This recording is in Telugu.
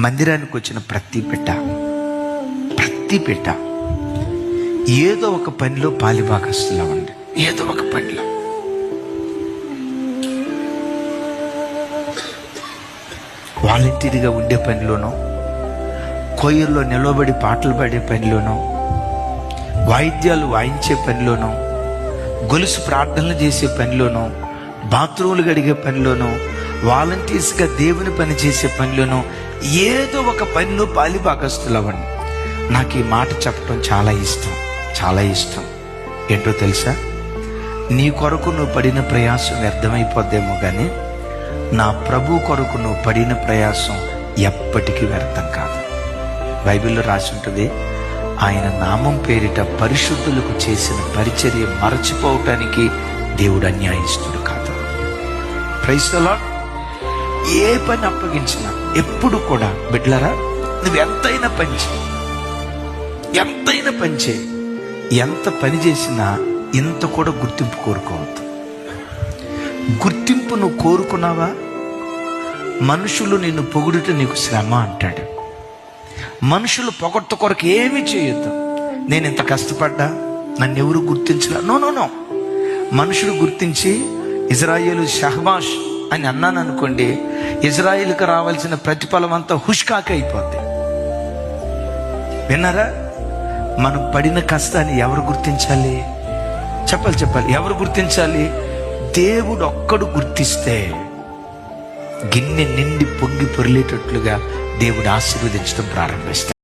మందిరానికి వచ్చిన ప్రతి బిడ్డ ప్రతి బిడ్డ ఏదో ఒక పనిలో పాలిభాగస్తులా ఉండి ఏదో ఒక పనిలో. వాలంటీర్గా ఉండే పనిలోనో కొయ్యల్లో నిలబడి పాటలు పాడే పనిలోనో వాయిద్యాలు వాయించే పనిలోనో గొలుసు ప్రార్థనలు చేసే పనిలోనో బాత్రూములు గడిగే పనిలోనో వాలంటీర్స్గా దేవుని పని చేసే పనిలోనో ఏదో ఒక పనిలో పాలిభాగస్తులవ్వండి నాకు ఈ మాట చెప్పడం చాలా ఇష్టం చాలా ఇష్టం. ఏంటో తెలుసా? నీ కొరకు నువ్వు పడిన ప్రయాసం వ్యర్థమైపోద్దేమో కానీ నా ప్రభు కొరకు నువ్వు పడిన ప్రయాసం ఎప్పటికీ వ్యర్థం కాదు. బైబిల్లో రాసి ఉంటుంది ఆయన నామం పేరిట పరిశుద్ధులకు చేసిన పరిచర్య మరచిపోవటానికి దేవుడు అన్యాయిస్తుడు. కాదు ఏ పని అప్పగించినా ఎప్పుడు కూడా బిడ్లరా నువ్వు ఎంతైనా పని ఎంతైనా పని చేయి. ఎంత పని చేసినా ఇంత కూడా గుర్తింపు కోరుకోవద్దు. గుర్తింపు నువ్వు కోరుకున్నావా? మనుషులు నిన్ను పొగుడుట నీకు శ్రమ అంటాడు. మనుషులు పొగట్టు కొరకు ఏమీ చేయొద్దు. నేను ఇంత కష్టపడ్డా? నన్ను ఎవరు గుర్తించరా నో నో నో. మనుషులు గుర్తించి ఇజ్రాయేలు షహబాష్ అని అన్నాను అనుకోండి ఇజ్రాయిల్కి రావాల్సిన ప్రతిఫలం అంతా హుష్కాక అయిపోద్ది. విన్నారా? మనం పడిన కష్టాన్ని ఎవరు గుర్తించాలి? చెప్పాలి చెప్పాలి. ఎవరు గుర్తించాలి? దేవుడు ఒక్కడు గుర్తిస్తే గిన్నె నిండి పొంగి పొరిలేటట్లుగా దేవుడు ఆశీర్వదించడం ప్రారంభిస్తాడు.